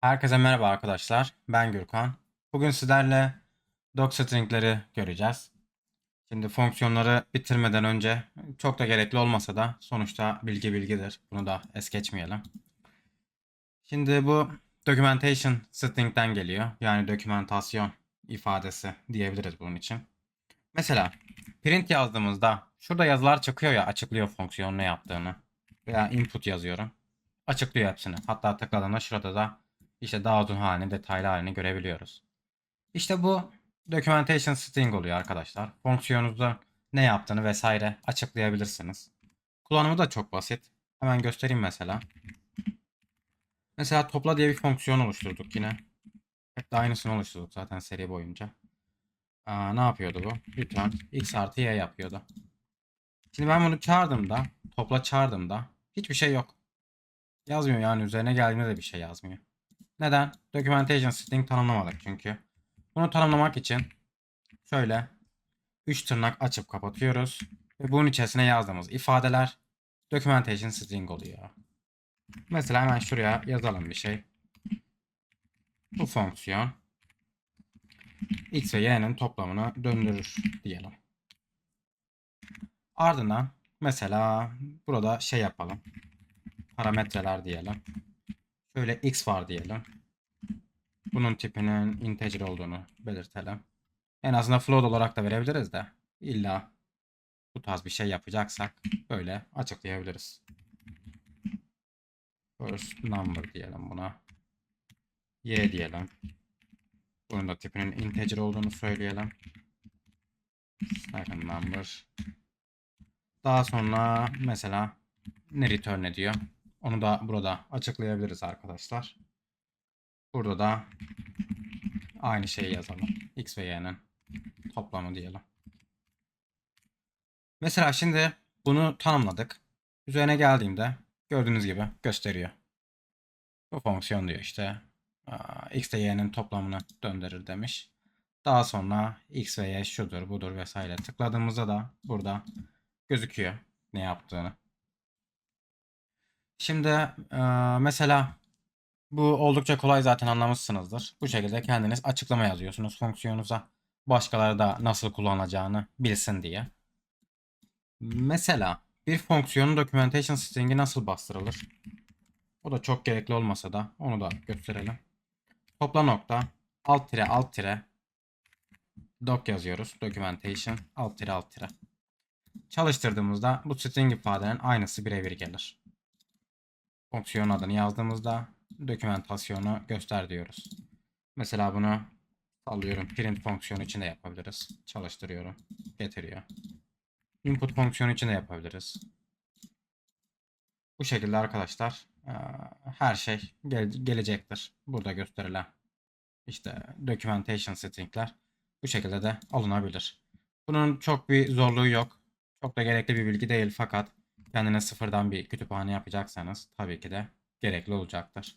Herkese merhaba arkadaşlar. Ben Gürkan. Bugün sizlerle docstring'leri göreceğiz. Şimdi fonksiyonları bitirmeden önce çok da gerekli olmasa da sonuçta bilgi bilgidir. Bunu da es geçmeyelim. Şimdi bu documentation string'den geliyor. Yani dokümentasyon ifadesi diyebiliriz bunun için. Mesela print yazdığımızda şurada yazılar çıkıyor ya açıklıyor fonksiyon ne yaptığını. Veya input yazıyorum. Açıklıyor hepsini. Hatta tıkladığımda şurada da işte daha uzun halini, detaylı halini görebiliyoruz. İşte bu documentation string oluyor arkadaşlar. Fonksiyonunuzda ne yaptığını vesaire açıklayabilirsiniz. Kullanımı da çok basit. Hemen göstereyim mesela. Mesela topla diye bir fonksiyon oluşturduk yine. Hep de aynısını oluşturduk zaten seri boyunca. Aa, ne yapıyordu bu? Return x artı y yapıyordu. Şimdi ben bunu çağırdığımda, topla çağırdığımda hiçbir şey yok. Yazmıyor yani üzerine geldiğinde de bir şey yazmıyor. Neden? Documentation string tanımlamadık çünkü. Bunu tanımlamak için şöyle 3 tırnak açıp kapatıyoruz. Ve bunun içerisine yazdığımız ifadeler documentation string oluyor. Mesela hemen şuraya yazalım bir şey. Bu fonksiyon x ve y'nin toplamını döndürür diyelim. Ardından mesela burada şey yapalım. Parametreler diyelim. Şöyle x var diyelim. Bunun tipinin integer olduğunu belirtelim. En azından float olarak da verebiliriz de illa bu tarz bir şey yapacaksak böyle açıklayabiliriz. First number diyelim buna. Y diyelim. Bunun da tipinin integer olduğunu söyleyelim. Second number. Daha sonra mesela ne return ediyor? Onu da burada açıklayabiliriz arkadaşlar. Burada da aynı şeyi yazalım. X ve Y'nin toplamı diyelim. Mesela şimdi bunu tanımladık. Üzerine geldiğimde gördüğünüz gibi gösteriyor. Bu fonksiyon diyor işte X ile Y'nin toplamını döndürür demiş. Daha sonra X ve Y şudur budur vesaire tıkladığımızda da burada gözüküyor ne yaptığını. Şimdi e, mesela bu oldukça kolay zaten anlamışsınızdır. Bu şekilde kendiniz açıklama yazıyorsunuz fonksiyonunuza. Başkaları da nasıl kullanacağını bilsin diye. Mesela bir fonksiyonun documentation string'i nasıl bastırılır? O da çok gerekli olmasa da onu da gösterelim. Topla nokta alt tire alt tire doc yazıyoruz. Documentation alt tire alt tire. Çalıştırdığımızda bu string ifadenin aynısı birebir gelir. Fonksiyon adını yazdığımızda dokümentasyonu göster diyoruz. Mesela bunu sallıyorum print fonksiyonu için de yapabiliriz. Çalıştırıyorum. Getiriyor. Input fonksiyonu için de yapabiliriz. Bu şekilde arkadaşlar her şey gel- gelecektir. Burada gösterilen işte documentation stringler bu şekilde de alınabilir. Bunun çok bir zorluğu yok. Çok da gerekli bir bilgi değil fakat kendine sıfırdan bir kütüphane yapacaksanız tabii ki de gerekli olacaktır.